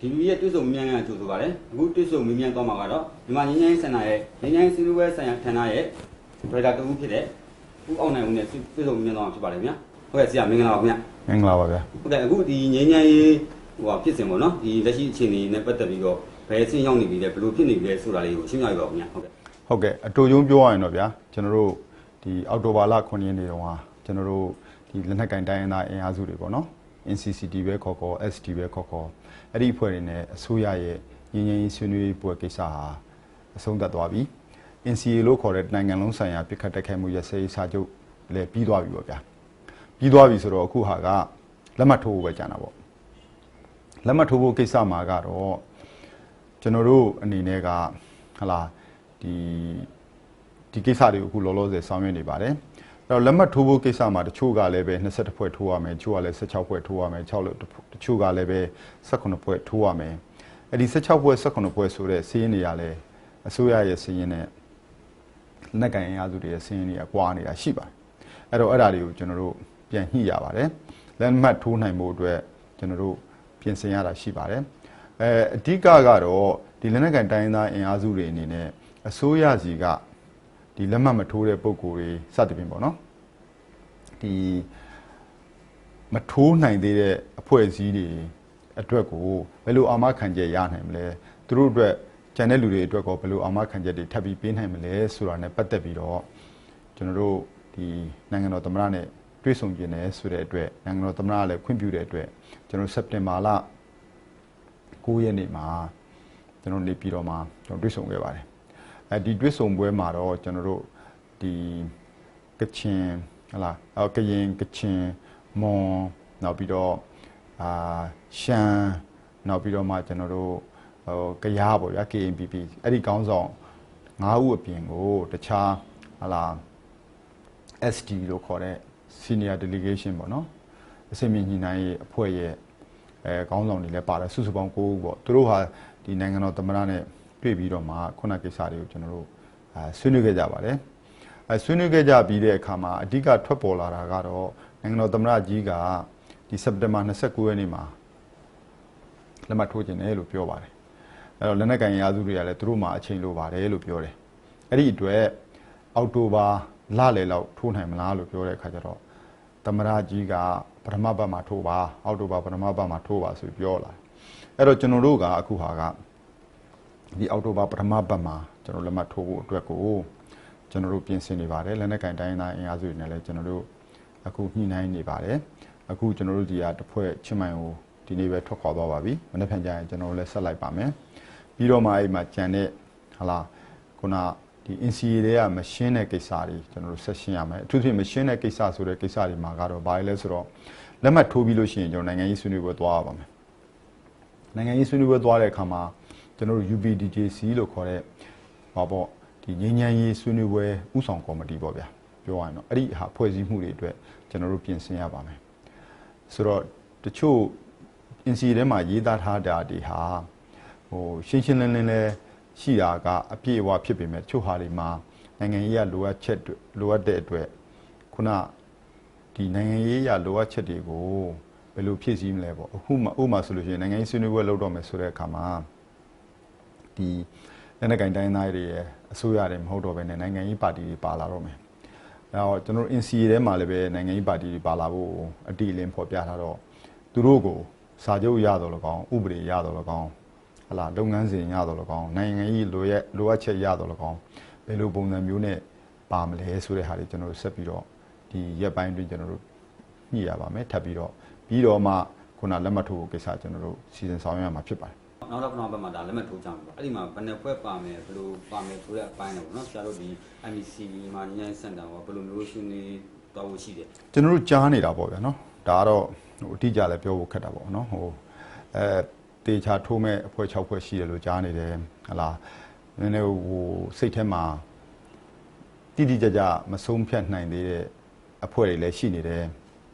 ဒီလူရဲ့တွေ့ဆုံမြင်မြန်ကြိုဆိုပါတယ်အခုတွေ့ဆုံမြင်မြန်သွားမှာကတော့မြန်မာငင်းငင်းစင်တာရဲ့ငင်းငင်းစီလူဝဲဆိုင်ရာဌာနရဲ့ဒရိုက်တာတူဖြစ်တဲ့ဦးအောင်နိုင်ဦးနဲ့တွေ့ဆုံမြင်မြန်သွားမှာဖြစ်ပါတယ်ခင်ဗျာဟုတ်ကဲ့ဆရာမင်္ဂလာပါခင်ဗျာမင်္ဂလာပါဗျာဟုတ်ကဲ့အခုဒီငင်းငင်းရေးဟိုဟာဖြစ်စဉ်ပေါ့နော်ဒီလက်ရှိအခြေအနေနဲ့ပတ်သက်ပြီးတော့ဘယ်အဆင့်ရောက်နေပြီလဲဘယ်လိုဖြစ်နေပြီလဲဆိုတာလေးကိုရှင်းပြပြပါဦးခင်ဗျာဟုတ်ကဲ့ဟုတ်ကဲ့အတူယုံပြောရရင်တော့ဗျာကျွန်တော်တို့ဒီအောက်တိုဘာလ9ရက်နေ့တုန်းကကျွန်တော်တို့ဒီလက်နက်ကင်တိုင်းရင်းသားအင်အားစုတွေပေါ့နော် NCCT ပဲခေါ်ခေါ် SD ပဲခေါ်ခေါ်အဲ့ဒီအဖွဲ့တွေနဲ့အစိုးရရဲ့ငင်းငင်းရေးဆွေးနွေးပွဲကိစ္စဟာအဆုံးသတ်သွားပြီ NCA လို့ခေါ်တဲ့နိုင်ငံလုံးဆိုင်ရာပြစ်ခတ်တိုက်ခိုက်မှုရစဲရေးစာချုပ်လည်းပြီးသွားပြီပေါ့ဗျာပြီးသွားပြီဆိုတော့အခုဟာကလက်မှတ်ထိုးဖို့ပဲကြံတာပေါ့လက်မှတ်ထိုးဖို့ကိစ္စမှာကတော့ကျွန်တော်တို့အနေနဲ့ကဟလာဒီဒီကိစ္စတွေကိုအခုလောလောဆယ်ဆောင်ရွက်နေပါတယ်အဲ့ တော့လက်မှတ်ထိုးဖို့ကိစ္စမှာတချို့ကလည်းပဲ22ဖွဲ့ထိုးရမယ်တချို့ကလည်း16ဖွဲ့ထိုးရမယ်6လို့တချို့ကလည်းပဲ18ဖွဲ့ထိုးရမယ်အဲ့ဒီ16ဖွဲ့18ဖွဲ့ဆိုတဲ့စီးရင်တွေကလည်းအစိုးရရဲ့စီးရင်နဲ့လက်နက်ကန်အင်အားစုတွေရဲ့စီးရင်တွေကကွာနေတာရှိပါတယ်အဲ့တော့အဲ့ဒါတွေကိုကျွန်တော်တို့ပြန်ညှိရပါတယ်လက်မှတ်ထိုးနိုင်ဖို့အတွက်ကျွန်တော်တို့ပြင်ဆင်ရတာရှိပါတယ်အဲအဓိကကတော့ဒီလက်နက်ကန်တိုင်းရင်းသားအင်အားစုတွေအနေနဲ့အစိုးရစီက ဒီလက်မှတ်မထိုးတဲ့ပုံကိုယ်တွေစသဖြင့်ပေါ့နော်ဒီမထိုးနိုင်သေးတဲ့အဖွဲ့အစည်းတွေအတွက်ကိုဘယ်လိုအာမခံချက်ရနိုင်မလဲသူတို့အတွက်ကျန်တဲ့လူတွေအတွက်ကောဘယ်လိုအာမခံချက်တွေထပ်ပြီးပေးနိုင်မလဲဆိုတာ ਨੇ ပတ်သက်ပြီးတော့ကျွန်တော်တို့ဒီနိုင်ငံတော်သမ္မတနဲ့တွေ့ဆုံကျင်တယ်ဆိုတဲ့အတွက်နိုင်ငံတော်သမ္မတကလည်းခွင့်ပြုတဲ့အတွက်ကျွန်တော်စက်တင်ဘာလ9ရက်နေ့မှာကျွန်တော်နေပြည်တော်မှာကျွန်တော်တွေ့ဆုံခဲ့ပါတယ် အဲဒီတွေ့ဆုံပွဲမှာတော့ကျွန်တော်တို့ဒီကချင်ဟလာအော်ကရင်ကချင်မွန်နောက်ပြီးတော့အာရှမ်းနောက်ပြီးတော့မှကျွန်တော်တို့ဟိုကရားပေါ့ဗျာ KNPP အဲ့ဒီကောင်းဆောင်၅ဦးအပြင်ကိုတခြားဟလာ SD လို့ခေါ်တဲ့ senior delegation ပေါ့နော်အစင်မြင့်ညီနိုင်ရေးအဖွဲ့ရဲ့အဲခေါင်းဆောင်တွေလည်းပါတယ်စုစုပေါင်း9ဦးပေါ့သူတို့ဟာဒီနိုင်ငံတော်သမ္မတနဲ့ တွေ့ပြီးတော့မှခုနကိစ္စတွေကိုကျွန်တော်တို့အဲဆွေးနွေးခဲ့ကြပါတယ်အဲဆွေးနွေးခဲ့ကြပြီးတဲ့အခါမှာအဓိကထွက်ပေါ်လာတာကတော့နိုင်ငံတော်သမ္မတကြီးကဒီစက်တင်ဘာ29ရက်နေ့မှာလက်မှတ်ထိုးခြင်းတယ်လို့ပြောပါတယ်အဲတော့လက်နက်ကန်ရာစုတွေကလည်းသူတို့မှာအချိန်လိုပါတယ်လို့ပြောတယ်အဲ့ဒီအတွက်အောက်တိုဘာလလယ်လောက်ထိုးနိုင်မလားလို့ပြောတဲ့အခါကျတော့သမ္မတကြီးကပထမပတ်မှာထိုးပါအောက်တိုဘာပထမပတ်မှာထိုးပါဆိုပြီးပြောလာအဲ့တော့ကျွန်တော်တို့ကအခုဟာက ဒီအောက်တိုဘာပထမပတ်မှာကျွန်တော်လက်မှတ်ထိုးဖို့အတွက်ကိုကျွန်တော်တို့ပြင်ဆင်နေပါတယ်လက်နက်ကင်တိုင်းသားအင်အားစုတွေနဲ့လည်းကျွန်တော်တို့အခုညှိနှိုင်းနေပါတယ်အခုကျွန်တော်တို့ဒီကတစ်ဖွဲ့ချင်းမိုင်ကိုဒီနေ့ပဲထွက်ခွာသွားပါပြီမနေ့ဖြန်ကျရင်ကျွန်တော်တို့လည်းဆက်လိုက်ပါမယ်ပြီးတော့မှအဲ့မှာကြံတဲ့ဟလာခုနဒီ NCA တွေကမရှင်းတဲ့ကိစ္စတွေကျွန်တော်တို့ဆက်ရှင်းရမယ်အထူးသဖြင့်မရှင်းတဲ့ကိစ္စဆိုတဲ့ကိစ္စတွေမှာကတော့ဘာလဲဆိုတော့လက်မှတ်ထိုးပြီးလို့ရှိရင်ကျွန်တော်နိုင်ငံရေးဆွေးနွေးပွဲသွားရပါမယ်နိုင်ငံရေးဆွေးနွေးပွဲသွားတဲ့အခါမှာ ကျွန်တော်တို့ UPDJC လို့ခေါ်တဲ့ဘာပေါ့ဒီငြိမ်းချမ်းရေးဆွေးနွေးပွဲဥဆောင်ကော်မတီပေါ့ဗျာပြောရရင်တော့အဲ့ဒီဟာဖွဲ့စည်းမှုတွေအတွက်ကျွန်တော်တို့ပြင်ဆင်ရပါမယ်ဆိုတော့တချို့ NCA ထဲမှာရေးသားထားတာတွေဟာဟိုရှင်းရှင်းလင်းလင်းလဲရှိတာကအပြည့်အဝဖြစ်ပေမဲ့တချို့ဟာတွေမှာနိုင်ငံရေးရလိုအပ်ချက်တွေလိုအပ်တဲ့အတွက်ခုနဒီနိုင်ငံရေးရလိုအပ်ချက်တွေကိုဘယ်လိုဖြည့်ဆည်းမလဲပေါ့အခုမှဥပမာဆိုလို့ရှိရင်နိုင်ငံရေးဆွေးနွေးပွဲလုပ်တော့မယ်ဆိုတဲ့အခါမှာ ဒီလက်နက်ကင်တိုင်းသားတွေရဲ့အစိုးရတွေမဟုတ်တော့ဘဲနဲ့နိုင်ငံရေးပါတီတွေပါလာတော့မယ်။အဲတော့ကျွန်တော်တို့ NCA ထဲမှာလည်းပဲနိုင်ငံရေးပါတီတွေပါလာဖို့အတိအလင်းဖော်ပြထားတော့သူတို့ကိုစာချုပ်ရတော့လကောင်းဥပဒေရတော့လကောင်းဟလာလုပ်ငန်းစဉ်ရတော့လကောင်းနိုင်ငံရေးလိုရဲ့လိုအပ်ချက်ရတော့လကောင်းဘယ်လိုပုံစံမျိုးနဲ့ပါမလဲဆိုတဲ့ဟာတွေကျွန်တော်တို့ဆက်ပြီးတော့ဒီရက်ပိုင်းတွင်ကျွန်တော်တို့ညှိရပါမယ်ထပ်ပြီးတော့ပြီးတော့မှခုနလက်မှတ်ထိုးဖို့ကိစ္စကျွန်တော်တို့စီစဉ်ဆောင်ရွက်ရမှာဖြစ်ပါတယ် နောက်တော့ခဏဘက်မှာဒါလက်မှတ်ထိုးကြမှာပေါ့အဲ့ဒီမှာဘယ်နှဖွဲ့ပါမယ်ဘယ်လိုပါမယ်ဆိုတဲ့အပိုင်းတော့ဗောနော်ဆရာတို့ဒီ MBC မှာညဉ့်စင်တာကဘယ်လိုမျိုးရှင်းနေတော့ဖို့ရှိတယ်ကျွန်တော်တို့ကြားနေတာပေါ့ဗျာနော်ဒါကတော့ဟိုအတိအကျလည်းပြောဖို့ခက်တာပေါ့နော်ဟိုအဲတေချာထိုးမဲ့အဖွဲ့6ဖွဲ့ရှိတယ်လို့ကြားနေတယ်ဟလာနည်းနည်းဟိုစိတ်ထဲမှာတိတိကျကျမဆုံးဖြတ်နိုင်သေးတဲ့အဖွဲ့တွေလည်းရှိနေတယ်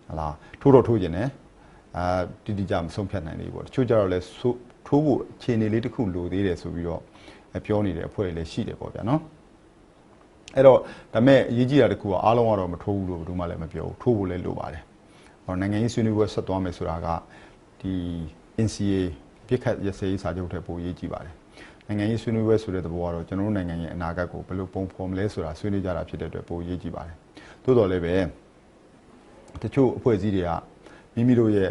ဟလာထိုးတော့ထိုးကျင်တယ်အာတိတိကျမဆုံးဖြတ်နိုင်သေးဘူးပေါ့တချို့ကြတော့လည်း ထိုးဖို့အခြေအနေလေးတစ်ခုလိုသေးတယ်ဆိုပြီးတော့ပြောနေတဲ့အဖွဲ့တွေလည်းရှိတယ်ပေါ့ဗျာနော်အဲ့တော့ဒါမဲ့အရေးကြီးတာတခုကအားလုံးကတော့မထိုးဘူးလို့ဘယ်သူမှလည်းမပြောဘူးထိုးဖို့လည်းလိုပါတယ်။ဟောနိုင်ငံရေးဆွေးနွေးပွဲဆက်သွားမယ်ဆိုတာကဒီ NCA ပြစ်ခတ်ရစရေးစာချုပ်ထက်ပိုရေးကြည့်ပါတယ်နိုင်ငံရေးဆွေးနွေးပွဲဆိုတဲ့သဘောကတော့ကျွန်တော်တို့နိုင်ငံရဲ့အနာဂတ်ကိုဘယ်လိုပုံဖော်မလဲဆိုတာဆွေးနွေးကြတာဖြစ်တဲ့အတွက်ပိုရေးကြည့်ပါတယ်သို့တော်လည်းပဲတချို့အဖွဲ့အစည်းတွေကမိမိတို့ရဲ့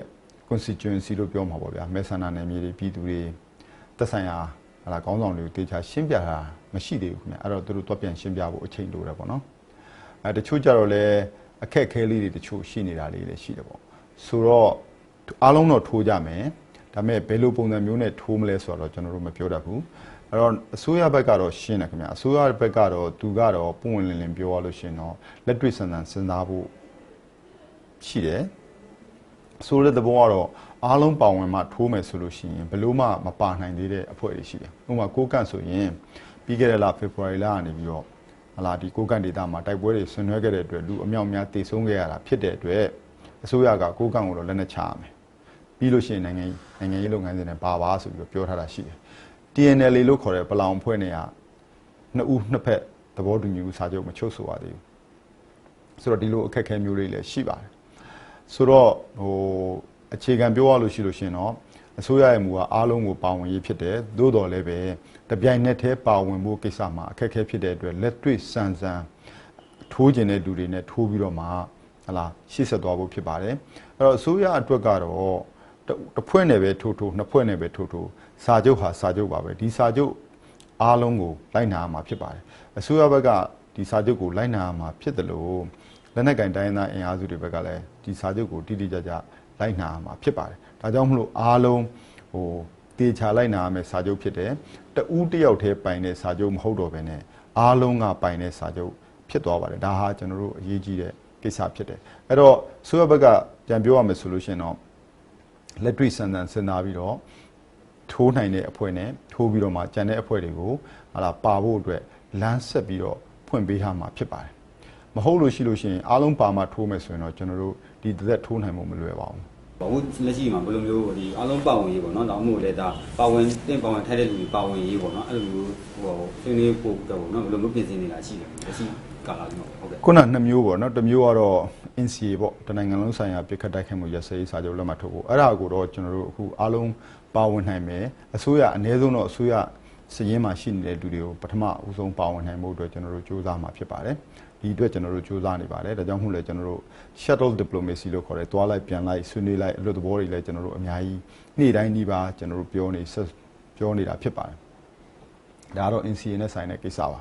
constituency လို့ပြောမှာပေါ့ဗျာမဲဆန္ဒနယ်မြေတွေပြည်သူတွေသက်ဆိုင်ရာဟာလာခေါင်းဆောင်တွေကိုတေချာရှင်းပြတာမရှိသေးဘူးခင်ဗျအဲ့တော့သူတို့တော့ပြန်ရှင်းပြဖို့အချိန်လိုတယ်ပေါ့နော်အဲတချို့ကြတော့လည်းအခက်အခဲလေးတွေတချို့ရှိနေတာလေးလည်းရှိတယ်ပေါ့ဆိုတော့အားလုံးတော့ထိုးကြမယ်ဒါပေမဲ့ဘယ်လိုပုံစံမျိုးနဲ့ထိုးမလဲဆိုတော့ကျွန်တော်တို့မပြောတတ်ဘူးအဲ့တော့အစိုးရဘက်ကတော့ရှင်းတယ်ခင်ဗျအစိုးရဘက်ကတော့သူကတော့ပုံဝင်လင်းလင်းပြောရလို့ရှရင်တော့လက်တွေ့ဆန်းဆန်းစဉ်းစားဖို့ရှိတယ် ဆိုတဲ့သဘောကတော့အားလုံးပါဝင်မှထိုးမယ်ဆိုလို့ရှိရင်ဘယ်လို့မှမပါနိုင်သေးတဲ့အဖွဲ့တွေရှိတယ်ဥပမာကိုကန့်ဆိုရင်ပြီးခဲ့တဲ့လဖေဖော်ဝါရီလကနေပြီးတော့ဟလာဒီကိုကန့်ဒေတာမှာတိုက်ပွဲတွေဆင်နွှဲခဲ့တဲ့အတွက်လူအမြောက်များတည်ဆုံးခဲ့ရတာဖြစ်တဲ့အတွက်အစိုးရကကိုကန့်ကိုတော့လက်နက်ချရမယ်ပြီးလို့ရှိရင်နိုင်ငံနိုင်ငံရေးလုပ်ငန်းစဉ်နဲ့ပါပါဆိုပြီးတော့ပြောထားတာရှိတယ် TNL လို့ခေါ်တဲ့ပလောင်ဖွဲ့နေရနှစ်ဦးနှစ်ဖက်သဘောတူညီမှုစာချုပ်မချုပ်ဆိုရသေးဘူးဆိုတော့ဒီလိုအခက်အခဲမျိုးတွေလည်းရှိပါတယ် ဆိုတော့ဟိုအခြေခံပြောရလို့ရှိလို့ရှင်တော့အစိုးရရဲ့မူကအားလုံးကိုပါဝင်ရေးဖြစ်တယ်သို့တော်လည်းပဲတပြိုင်နက်တည်းပါဝင်ဖို့ကိစ္စမှာအခက်အခဲဖြစ်တဲ့အတွက်လက်တွေ့စံစံထိုးကျင်တဲ့လူတွေနဲ့ထိုးပြီးတော့မှဟလာရှေ့ဆက်သွားဖို့ဖြစ်ပါတယ်အဲ့တော့အစိုးရအတွက်ကတော့တစ်ဖွဲ့နဲ့ပဲထိုးထိုးနှစ်ဖွဲ့နဲ့ပဲထိုးထိုးစာချုပ်ဟာစာချုပ်ပါပဲဒီစာချုပ်အားလုံးကိုလိုက်နာရမှာဖြစ်ပါတယ်အစိုးရဘက်ကဒီစာချုပ်ကိုလိုက်နာရမှာဖြစ်တယ်လို့ လက်နက်ကင်တိုင်းသားအင်အားစုတွေဘက်ကလည်းဒီစာချုပ်ကိုတိတိကျကျလိုက်နာရမှာဖြစ်ပါတယ်ဒါကြောင့်မလို့အားလုံးဟိုတေချာလိုက်နာရမယ်စာချုပ်ဖြစ်တယ်တဦးတယောက်တည်းပိုင်တဲ့စာချုပ်မဟုတ်တော့ဘဲနဲ့အားလုံးကပိုင်တဲ့စာချုပ်ဖြစ်သွားပါတယ်ဒါဟာကျွန်တော်တို့အရေးကြီးတဲ့ကိစ္စဖြစ်တယ်အဲ့တော့ဆိုရဘက်ကပြန်ပြောရမယ်ဆိုလို့ရှိရင်တော့လက်တွေ့စံတန်စဉ်းစားပြီးတော့ထိုးနိုင်တဲ့အဖွဲ့နဲ့ထိုးပြီးတော့မှကြံတဲ့အဖွဲ့တွေကိုဟာလာပါဖို့အတွက်လမ်းဆက်ပြီးတော့ဖွင့်ပေးထားမှာဖြစ်ပါတယ် မဟုတ်လို့ရှိလို့ရှိရင်အားလုံးပါမှထိုးမယ်ဆိုရင်တော့ကျွန်တော်တို့ဒီသက်ထိုးနိုင်ဖို့မလွယ်ပါဘူးဘာလို့လက်ရှိမှာဘယ်လိုမျိုးဒီအားလုံးပါဝင်ရေးပေါ့နော်တောင်းမို့လဲဒါပါဝင်တင့်ပါဝင်ထိုက်တဲ့လူတွေပါဝင်ရေးပေါ့နော်အဲ့လိုမျိုးဟိုဆွေးနွေးဖို့တော့ပေါ့နော်ဘယ်လိုမျိုးပြင်ဆင်နေတာရှိတယ်လက်ရှိကာလကြီးမှာဟုတ်ကဲ့ခုနနှစ်မျိုးပေါ့နော်တစ်မျိုးကတော့ NCA ပေါ့တနိုင်ငံလုံးဆိုင်ရာပြစ်ခတ်တိုက်ခိုက်မှုရစရေးစာချုပ်လက်မှတ်ထိုးဖို့အဲ့ဒါကိုတော့ကျွန်တော်တို့အခုအားလုံးပါဝင်နိုင်မယ်အစိုးရအ ਨੇ ဆုံးတော့အစိုးရစည်ရင်းမှာရှိနေတဲ့လူတွေကိုပထမအဦးဆုံးပါဝင်နိုင်မှုအတွက်ကျွန်တော်တို့စူးစမ်းမှာဖြစ်ပါတယ် ဒီအတွက်ကျွန်တော်တို့စူးစမ်းနေပါတယ်ဒါကြောင့်မို့လဲကျွန်တော်တို့ shuttle diplomacy လို့ခေါ်တယ်တွားလိုက်ပြန်လိုက်ဆွေးနွေးလိုက်အလို့သဘောတွေလည်းကျွန်တော်တို့အများကြီးနေ့တိုင်းဒီပါကျွန်တော်တို့ပြောနေပြောနေတာဖြစ်ပါတယ်ဒါကတော့ NCA နဲ့ဆိုင်တဲ့ကိစ္စပါ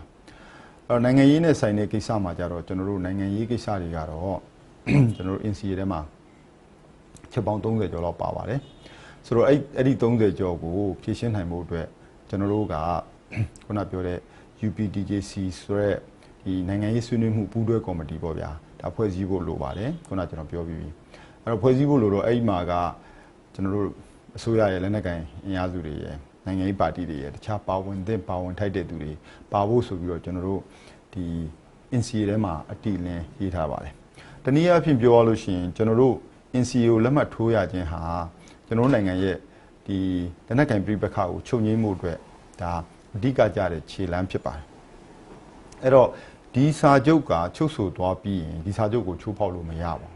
အဲ့တော့နိုင်ငံရေးနဲ့ဆိုင်တဲ့ကိစ္စမှာကြတော့ကျွန်တော်တို့နိုင်ငံရေးကိစ္စတွေကတော့ကျွန်တော်တို့ NCA ထဲမှာချက်ပေါင်း30ကျော်လောက်ပါပါတယ်ဆိုတော့အဲ့အဲ့ဒီ30ကျော်ကိုဖြည့်ရှင်းနိုင်ဖို့အတွက်ကျွန်တော်တို့ကခုနပြောတဲ့ UPDJC ဆိုတဲ့ ဒီနိုင်ငံရေးဆွေးနွေးမှုပူးတွဲကော်မတီပေါ့ဗျာဒါဖွဲ့စည်းဖို့လိုပါတယ်ခုနကျွန်တော်ပြောပြီးပြီအဲ့တော့ဖွဲ့စည်းဖို့လိုတော့အဲ့ဒီမှာကကျွန်တော်တို့အစိုးရရဲ့လက်နက်ကိုင်အင်အားစုတွေရဲ့နိုင်ငံရေးပါတီတွေရဲ့တခြားပါဝင်သင့်ပါဝင်ထိုက်တဲ့သူတွေပါဖို့ဆိုပြီးတော့ကျွန်တော်တို့ဒီ NCA ထဲမှာအတိအလင်းရေးထားပါတယ်တနည်းအားဖြင့်ပြောရလို့ရှိရင်ကျွန်တော်တို့ NCA ကိုလက်မှတ်ထိုးရခြင်းဟာကျွန်တော်တို့နိုင်ငံရဲ့ဒီလက်နက်ကင်ပြည်ပခါကိုချုပ်ငြိမ်းမှုအတွက်ဒါအဓိကကြတဲ့ခြေလှမ်းဖြစ်ပါတယ်အဲ့တော့ ဒီစာချုပ်ကချုပ်ဆိုသွားပြီးရင်ဒီစာချုပ်ကိုချိုးဖောက်လို့မရပါဘူး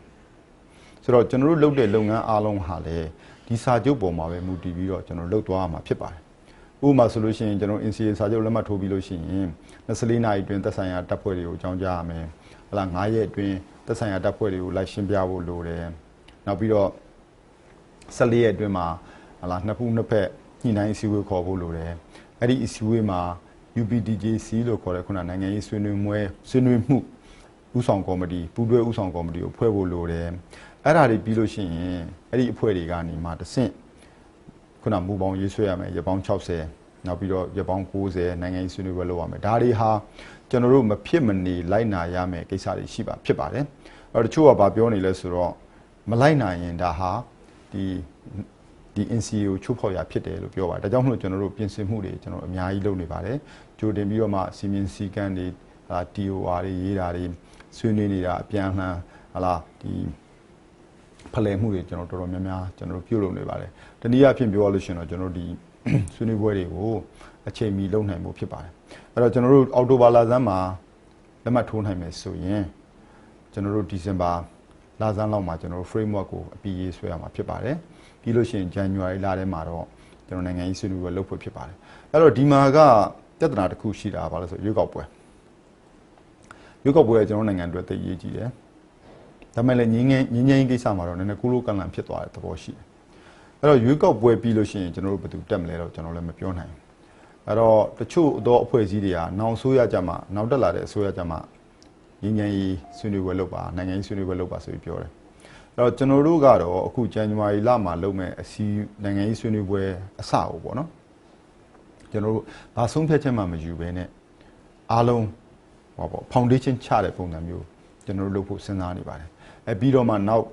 ဆိုတော့ကျွန်တော်တို့လုပ်တဲ့လုပ်ငန်းအားလုံးဟာလည်းဒီစာချုပ်ပေါ်မှာပဲမူတည်ပြီးတော့ကျွန်တော်လုပ်သွားရမှာဖြစ်ပါတယ်ဥပမာဆိုလို့ရှိရင်ကျွန်တော် NCA စာချုပ်လက်မှတ်ထိုးပြီးလို့ရှိရင်24နာရီအတွင်းသက်ဆိုင်ရာတပ်ဖွဲ့တွေကိုအကြောင်းကြားရမယ်ဟလာ9ရက်အတွင်းသက်ဆိုင်ရာတပ်ဖွဲ့တွေကိုလိုက်ရှင်းပြဖို့လိုတယ်နောက်ပြီးတော့14ရက်အတွင်းမှာဟလာနှစ်ဖူးနှစ်ဖက်ညှိနှိုင်းအစည်းအဝေးခေါ်ဖို့လိုတယ်အဲ့ဒီအစည်းအဝေးမှာ UPDJC လို့ခေါ်တဲ့ခုနနိုင်ငံရေးဆွေးနွေးမွဲဆွေးနွေးမှုဥဆောင်ကော်မတီပူးတွဲဥဆောင်ကော်မတီကိုဖွဲ့ဖို့လိုတယ်အဲ့ဒါတွေပြီးလို့ရှိရင်အဲ့ဒီအဖွဲ့တွေကနေမှတဆင့်ခုနမူပေါင်းရေးဆွဲရမယ်ရပောင်း60နောက်ပြီးတော့ရပောင်း90နိုင်ငံရေးဆွေးနွေးပွဲလုပ်ရမယ်ဒါတွေဟာကျွန်တော်တို့မဖြစ်မနေလိုက်နာရမယ်ကိစ္စတွေရှိပါဖြစ်ပါတယ်အဲ့တော့တချို့ကဗာပြောနေလဲဆိုတော့မလိုက်နိုင်ရင်ဒါဟာဒီဒီ NCA ကိုချုပ်ဖောက်ရဖြစ်တယ်လို့ပြောပါတယ်ဒါကြောင့်မလို့ကျွန်တော်တို့ပြင်ဆင်မှုတွေကျွန်တော်အများကြီးလုပ်နေပါတယ် ကြိုတင်ပြီးတော့မှစီမင်းစည်းကမ်းတွေဟာ TOR တွေရေးတာတွေဆွေးနွေးနေတာအပြန်အလှန်ဟာလာဒီဖလှယ်မှုတွေကျွန်တော်တော်တော်များများကျွန်တော်တို့ပြုလုပ်နေပါတယ်တနည်းအားဖြင့်ပြောရလို့ရှိရင်တော့ကျွန်တော်တို့ဒီဆွေးနွေးပွဲတွေကိုအချိန်မီလုပ်နိုင်မှုဖြစ်ပါတယ်အဲ့တော့ကျွန်တော်တို့အောက်တိုဘာလဆန်းမှာလက်မှတ်ထိုးနိုင်မယ်ဆိုရင်ကျွန်တော်တို့ဒီဇင်ဘာလဆန်းလောက်မှာကျွန်တော်တို့ framework ကိုအပြီးရေးဆွဲရမှာဖြစ်ပါတယ်ပြီးလို့ရှိရင် January လထဲမှာတော့ကျွန်တော်နိုင်ငံရေးဆွေးနွေးပွဲလုပ်ဖို့ဖြစ်ပါတယ်အဲ့တော့ဒီမှာက ပြဿနာတစ်ခုရှိတာကဘာလဲဆိုရွေးကောက်ပွဲရွေးကောက်ပွဲကကျွန်တော်နိုင်ငံအတွက်သိအရေးကြီးတယ်ဒါပေမဲ့လည်းငင်းငင်းငင်းငင်းကိစ္စမှာတော့နည်းနည်းကိုလိုကန့်လန့်ဖြစ်သွားတဲ့သဘောရှိတယ်အဲ့တော့ရွေးကောက်ပွဲပြီးလို့ရှိရင်ကျွန်တော်တို့ဘယ်သူတက်မလဲတော့ကျွန်တော်လည်းမပြောနိုင်ဘူးအဲ့တော့တချို့သောအဖွဲ့အစည်းတွေကနောက်ဆိုးရကြမှာနောက်တက်လာတဲ့အစိုးရကြမှာငင်းငင်းရေးဆွေးနွေးပွဲလုပ်ပါနိုင်ငံရေးဆွေးနွေးပွဲလုပ်ပါဆိုပြီးပြောတယ်အဲ့တော့ကျွန်တော်တို့ကတော့အခုဇန်နဝါရီလမှာလုပ်မဲ့အစည်းနိုင်ငံရေးဆွေးနွေးပွဲအစကိုပေါ့နော် ကျွန်တော်တို့ဘာဆုံးဖြတ်ချက်မှမယူဘဲနဲ့အားလုံးဟောပေါ့ foundation ချတဲ့ပုံစံမျိုးကျွန်တော်တို့လုပ်ဖို့စဉ်းစားနေပါတယ်အဲပြီးတော့မှနောက်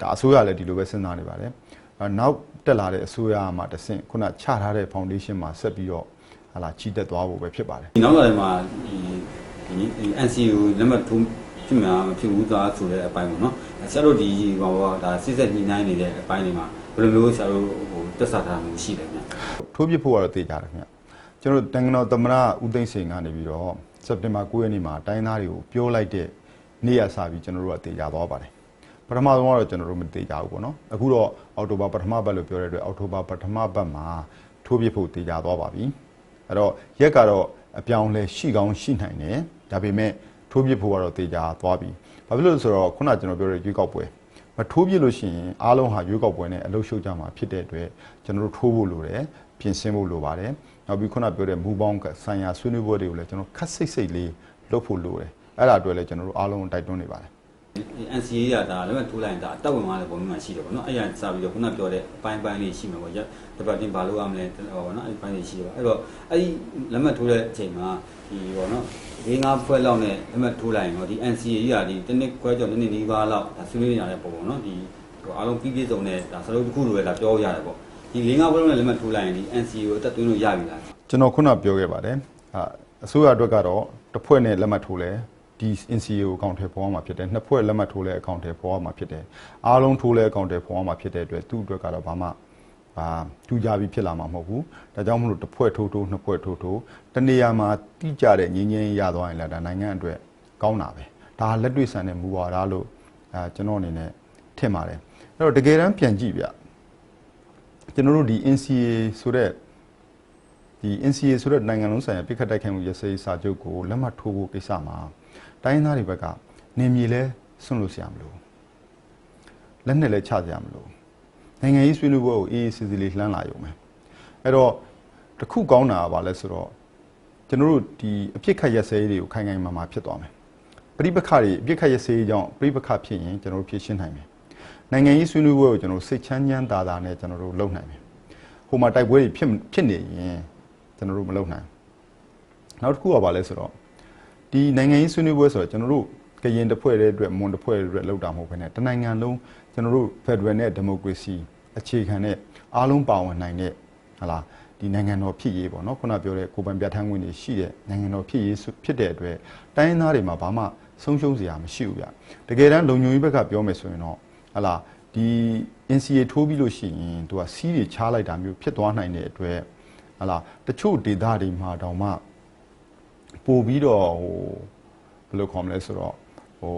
ဒါအစိုးရလည်းဒီလိုပဲစဉ်းစားနေပါတယ်အဲနောက်တက်လာတဲ့အစိုးရမှာတဆင့်ခုနချထားတဲ့ foundation မှာဆက်ပြီးတော့ဟာလာချီတက်သွားဖို့ပဲဖြစ်ပါတယ်ဒီနောက်လာမှာဒီဒီ NCU လက်မှတ်ထိုးဖြစ်မှာမဖြစ်ဘူးသားဆိုတဲ့အပိုင်းပေါ့နော်ဆရာတို့ဒီဟောဒါစစ်ဆက်ညှိနှိုင်းနေတဲ့အပိုင်းတွေမှာဘယ်လိုမျိုးဆရာတို့ဟိုတက်ဆာထားမှုရှိတယ်ဗျထိုးပြဖို့ကတော့သိကြတယ်ခင်ဗျ ကျွန်တော်တို့တန်ကတော်သမရဦးသိန်းစိန်ကနေပြီးတော့စက်တင်ဘာ9ရက်နေ့မှာတိုင်းသားတွေကိုပြောလိုက်တဲ့နေ့ရက်စပြီးကျွန်တော်တို့ကသိကြသွားပါတယ်ပထမဆုံးကတော့ကျွန်တော်တို့မသိကြဘူးပေါ့နော်အခုတော့အောက်တိုဘာပထမပတ်လို့ပြောတဲ့အတွက်အောက်တိုဘာပထမပတ်မှာထိုးပြဖို့သိကြသွားပါပြီအဲ့တော့ရက်ကတော့အပြောင်းလဲရှိကောင်းရှိနိုင်တယ်ဒါပေမဲ့ထိုးပြဖို့ကတော့သိကြသွားပြီဘာဖြစ်လို့လဲဆိုတော့ခုနကျွန်တော်ပြောတဲ့ရွေးကောက်ပွဲမထိုးပြလို့ရှိရင်အားလုံးဟာရွေးကောက်ပွဲနဲ့အလုပ်ရှုပ်ကြမှာဖြစ်တဲ့အတွက်ကျွန်တော်တို့ထိုးဖို့လိုတယ်ပြင်ဆင်ဖို့လိုပါတယ် နောက်ပြီးခုနပြောတဲ့မူပေါင်းဆိုင်ရာဆွေးနွေးပွဲတွေကိုလည်းကျွန်တော်ခက်စိတ်စိတ်လေးလုပ်ဖို့လိုတယ်အဲ့ဒါအတွက်လည်းကျွန်တော်တို့အားလုံးတိုက်တွန်းနေပါတယ် NCA ရတာလက်မှတ်ထိုးလိုက်ရင်ဒါအတက်ဝင်သွားတဲ့ပုံမျိုးမှရှိတယ်ပေါ့နော်အဲ့ရစပြီးတော့ခုနပြောတဲ့အပိုင်းပိုင်းလေးရှိမှာပေါ့ရက်တပတ်တင်ဘာလို့ရမလဲဟောပေါ့နော်အဲ့ပိုင်းလေးရှိတယ်ပေါ့အဲ့တော့အဲ့ဒီလက်မှတ်ထိုးတဲ့အချိန်မှာဒီဟောနော်၄၅ဖွဲ့လောက်နဲ့လက်မှတ်ထိုးလိုက်ရင်တော့ဒီ NCA ရဒီတစ်နှစ်ခွဲကျော်တစ်နှစ်နီးပါးလောက်ဒါဆွေးနွေးရတဲ့ပုံပေါ့နော်ဒီဟိုအားလုံးပြီးပြည့်စုံတဲ့ဒါစလုံးတစ်ခုလိုပဲဒါပြောရတယ်ပေါ့ ဒီ၄၅ဖွဲ့လောက်နဲ့လက်မှတ်ထိုးလိုက်ရင်ဒီ NCA ကိုအတက်သွင်းလို့ရပြီလားကျွန်တော်ခုနပြောခဲ့ပါတယ်အာအစိုးရအတွက်ကတော့တစ်ဖွဲ့နဲ့လက်မှတ်ထိုးလဲဒီ NCA ကိုအကောင့်ထဲပေါ်မှာဖြစ်တယ်နှစ်ဖွဲ့လက်မှတ်ထိုးလဲအကောင့်ထဲပေါ်မှာဖြစ်တယ်အားလုံးထိုးလဲအကောင့်ထဲပေါ်မှာဖြစ်တဲ့အတွက်သူ့အတွက်ကတော့ဘာမှဘာထူကြပြီးဖြစ်လာမှာမဟုတ်ဘူးဒါကြောင့်မလို့တစ်ဖွဲ့ထိုးထိုးနှစ်ဖွဲ့ထိုးထိုးတနေရာမှာတိကျတဲ့ငင်းငင်းရသွားရင်လည်းဒါနိုင်ငံအတွက်ကောင်းတာပဲဒါလက်တွေ့ဆန်တဲ့မူဝါဒလို့အာကျွန်တော်အနေနဲ့ထင်ပါတယ်အဲ့တော့တကယ်တမ်းပြန်ကြည့်ဗျ ကျွန်တော်တို့ဒီ NCA ဆိုတဲ့ဒီ NCA ဆိုတဲ့နိုင်ငံလုံးဆိုင်ရာပြစ်ခတ်တိုက်ခိုက်မှုရစရေးစာချုပ်ကိုလက်မှတ်ထိုးဖို့ကိစ္စမှာတိုင်းရင်းသားတွေဘက်ကနေမြေလဲဆွန့်လို့ဆရာမလို့လက်နဲ့လဲချစရာမလို့နိုင်ငံရေးဆွေးနွေးပွဲကိုအေးအေးဆေးဆေးလေးလှမ်းလာရုံပဲအဲ့တော့တခုကောင်းတာကဘာလဲဆိုတော့ကျွန်တော်တို့ဒီအပြစ်ခတ်ရစရေးတွေကိုခိုင်ခိုင်မာမာဖြစ်သွားမယ်ပြိပခတွေအပြစ်ခတ်ရစရေးကြောင့်ပြိပခဖြစ်ရင်ကျွန်တော်တို့ဖြေရှင်းနိုင်မယ် နိုင်ငံရေးဆွေးနွေးပွဲကိုကျွန်တော်တို့စိတ်ချမ်းချမ်းသာသာနဲ့ကျွန်တော်တို့လုပ်နိုင်မယ်ဟိုမှာတိုက်ပွဲတွေဖြစ်ဖြစ်နေရင်ကျွန်တော်တို့မလုပ်နိုင်ဘူးနောက်တစ်ခုကဘာလဲဆိုတော့ဒီနိုင်ငံရေးဆွေးနွေးပွဲဆိုတော့ကျွန်တော်တို့ကရင်တစ်ဖွဲ့တည်းအတွက်မွန်တစ်ဖွဲ့တည်းအတွက်လောက်တာမဟုတ်ဘဲနဲ့တနိုင်ငံလုံးကျွန်တော်တို့ Federal နဲ့ Democracy အခြေခံတဲ့အားလုံးပါဝင်နိုင်တဲ့ဟလာဒီနိုင်ငံတော်ဖြစ်ရေးပေါ့နော်ခုနပြောတဲ့ကိုယ်ပိုင်ပြဋ္ဌာန်းခွင့်တွေရှိတဲ့နိုင်ငံတော်ဖြစ်ရေးဖြစ်တဲ့အတွက်တိုင်းရင်းသားတွေမှာဘာမှဆုံးရှုံးစရာမရှိဘူးဗျတကယ်တမ်းလုံခြုံရေးဘက်ကပြောမယ်ဆိုရင်တော့ ဟလာဒီ NCA ထိုးပြီးလို့ရှိရင်သူကစီးတွေချားလိုက်တာမျိုးဖြစ်သွားနိုင်တဲ့အတွက်ဟလာတချို့ဒေသတွေမှာတောင်မှပို့ပြီးတော့ဟိုဘယ်လိုခေါ်မလဲဆိုတော့ဟို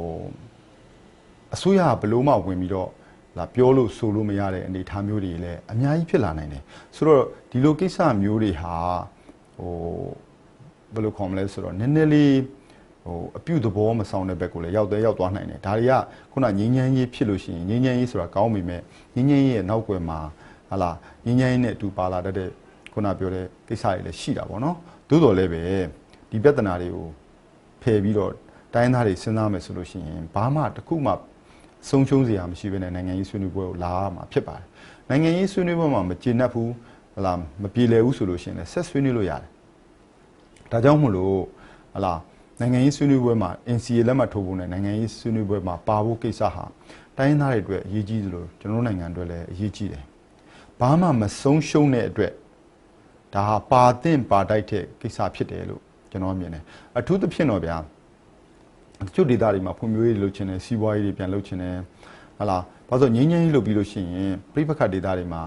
အစိုးရကဘယ်လို့မှဝင်ပြီးတော့လာပြောလို့ဆိုလို့မရတဲ့အနေအထားမျိုးတွေလည်းအများကြီးဖြစ်လာနိုင်တယ်ဆိုတော့ဒီလိုကိစ္စမျိုးတွေဟာဟိုဘယ်လိုခေါ်မလဲဆိုတော့နည်းနည်းလေး ဟိုအပြုသဘောမဆောင်တဲ့ဘက်ကိုလည်းရောက်သေးရောက်သွားနိုင်တယ်ဒါတွေကခုနငင်းငန်းရေးဖြစ်လို့ရှိရင်ငင်းငန်းရေးဆိုတာကောင်းပြီမဲ့ငင်းငန်းရေးရဲ့နောက်ွယ်မှာဟာလာငင်းငန်းရေးနဲ့အတူပါလာတတ်တဲ့ခုနပြောတဲ့ကိစ္စတွေလည်းရှိတာပေါ့နော်သို့တော်လည်းပဲဒီပြဿနာတွေကိုဖယ်ပြီးတော့တိုင်းသားတွေစဉ်းစားမယ်ဆိုလို့ရှိရင်ဘာမှတစ်ခုမှဆုံးရှုံးစရာမရှိဘဲနဲ့နိုင်ငံရေးဆွေးနွေးပွဲကိုလာရမှာဖြစ်ပါတယ်နိုင်ငံရေးဆွေးနွေးပွဲမှာမကျေနပ်ဘူးဟလာမပြေလည်ဘူးဆိုလို့ရှိရင်လည်းဆက်ဆွေးနွေးလို့ရတယ်ဒါကြောင့်မို့လို့ဟလာ နိုင်ငံရေးဆွေးနွေးပွဲမှာ NCA လက်မှတ်ထိုးဖို့နဲ့နိုင်ငံရေးဆွေးနွေးပွဲမှာပါဖို့ကိစ္စဟာတိုင်းသားတွေအတွက်အရေးကြီးသလိုကျွန်တော်တို့နိုင်ငံအတွက်လည်းအရေးကြီးတယ်ဘာမှမဆုံးရှုံးတဲ့အတွက်ဒါဟာပါတဲ့ပါတိုက်တဲ့ကိစ္စဖြစ်တယ်လို့ကျွန်တော်မြင်တယ်အထူးသဖြင့်တော့ဗျာတချို့ဒေသတွေမှာဖွံ့ဖြိုးရေးလုပ်ချင်တယ်စီးပွားရေးတွေပြန်လုပ်ချင်တယ်ဟလာဘာလို့ငင်းငင်းရေးလုပ်ပြီးလို့ရှိရင်ပြိပခတ်ဒေသတွေမှာ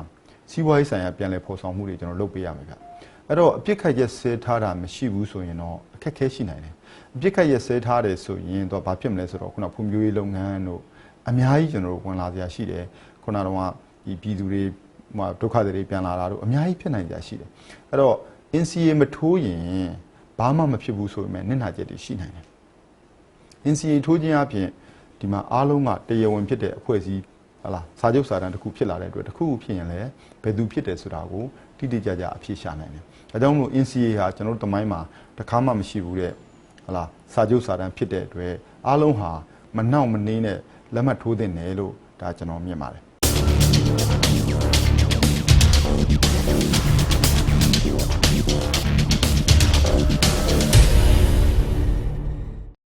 စီးပွားရေးဆိုင်ရာပြန်လည်ဖော်ဆောင်မှုတွေကျွန်တော်လုပ်ပေးရမယ်ဗျအဲ့တော့အပြစ်ခတ်ရက်စဲထားတာမရှိဘူးဆိုရင်တော့အခက်ခဲရှိနိုင်တယ် အပြစ်ခတ်ရက်စဲထားတယ်ဆိုရင်တော့ဘာဖြစ်မလဲဆိုတော့ခုနဖွံ့ဖြိုးရေးလုပ်ငန်းတို့အများကြီးကျွန်တော်တို့ဝင်လာစရာရှိတယ်ခုနကတော့ဒီပြည်သူတွေဟိုမှာဒုက္ခတွေတွေပြန်လာတာတို့အများကြီးဖြစ်နိုင်ကြရှိတယ်အဲ့တော့ NCA မထိုးရင်ဘာမှမဖြစ်ဘူးဆိုပေမဲ့နင့်နာချက်တွေရှိနိုင်တယ် NCA ထိုးခြင်းအပြင်ဒီမှာအားလုံးကတရားဝင်ဖြစ်တဲ့အဖွဲ့အစည်းဟလာစာချုပ်စာတမ်းတစ်ခုဖြစ်လာတဲ့အတွက်တစ်ခုခုဖြစ်ရင်လည်းဘယ်သူဖြစ်တယ်ဆိုတာကိုတိတိကျကျအဖြစ်ရှာနိုင်တယ်။ဒါကြောင့်မို့ NCA ဟာကျွန်တော်တို့တမိုင်းမှာတစ်ခါမှမရှိဘူးတဲ့ ဟလာစာချုပ်စာတမ်းဖြစ်တဲ့အတွက်အားလုံးဟာမနှောက်မနှင်းနဲ့လက်မှတ်ထိုးသင့်တယ်လို့ဒါကျွန်တော်မြင်ပါတယ်မ